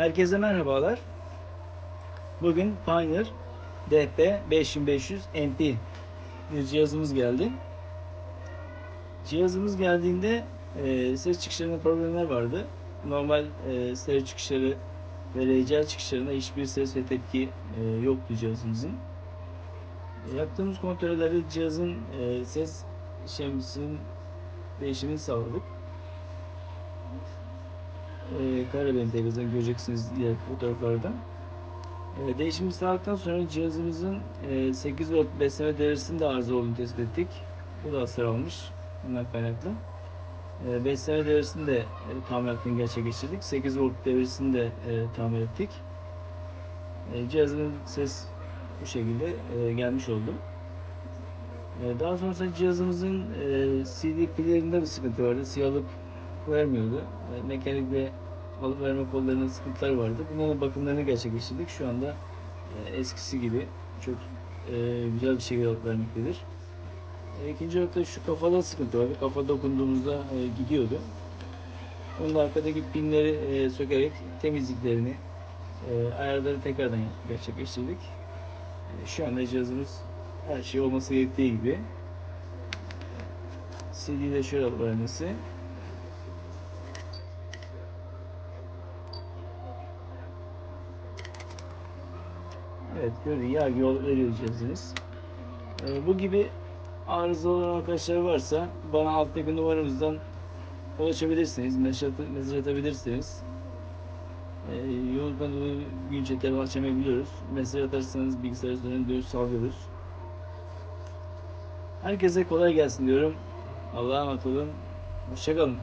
Herkese merhabalar. Bugün Pioneer DP 5500 NP bir cihazımız geldi. Cihazımız geldiğinde e, ses çıkışlarında problemler vardı. Normal e, stereo çıkışları ve RCA çıkışlarında hiçbir ses ve tepki e, yoktu cihazımızın. E, yaptığımız kontrollerde cihazın e, ses işlemcisinin değişimini sağladık. E, Karabel entegrasyon göreceksiniz diğer fotoğraflarda. E, değişimi sağladıktan sonra cihazımızın e, 8 volt besleme devresinde arıza olduğunu tespit ettik. Bu da hasar almış. Bundan kaynaklı. E, besleme devresini de e, tamiratını gerçekleştirdik. 8 volt devresini de e, tamir ettik. E, cihazın ses bu şekilde e, gelmiş oldu. E, daha sonrasında cihazımızın e, CD pillerinde bir sıkıntı vardı. Siyahlık vermiyordu. E, mekanik ve alıp verme kollarında sıkıntılar vardı. Bunların bakımlarını gerçekleştirdik. Şu anda e, eskisi gibi çok e, güzel bir şekilde alıp vermektedir. E, ikinci olarak şu kafada sıkıntı vardı. Kafa dokunduğumuzda e, gidiyordu. Onun da arkadaki pinleri e, sökerek temizliklerini, e, ayarları tekrardan gerçekleştirdik. E, şu anda cihazımız her şey olması gerektiği gibi. CD'de şöyle alıp vermesi. Evet gördüğün yağ gibi yol cihazımız. Ee, bu gibi arıza olan arkadaşlar varsa bana alttaki numaramızdan ulaşabilirsiniz. Mesaj, at- mesaj atabilirsiniz. Ee, yoğunluktan dolayı gün telefon açamayabiliyoruz. Mesaj atarsanız bilgisayar üzerinden dönüş sağlıyoruz. Herkese kolay gelsin diyorum. Allah'a emanet olun. Hoşçakalın.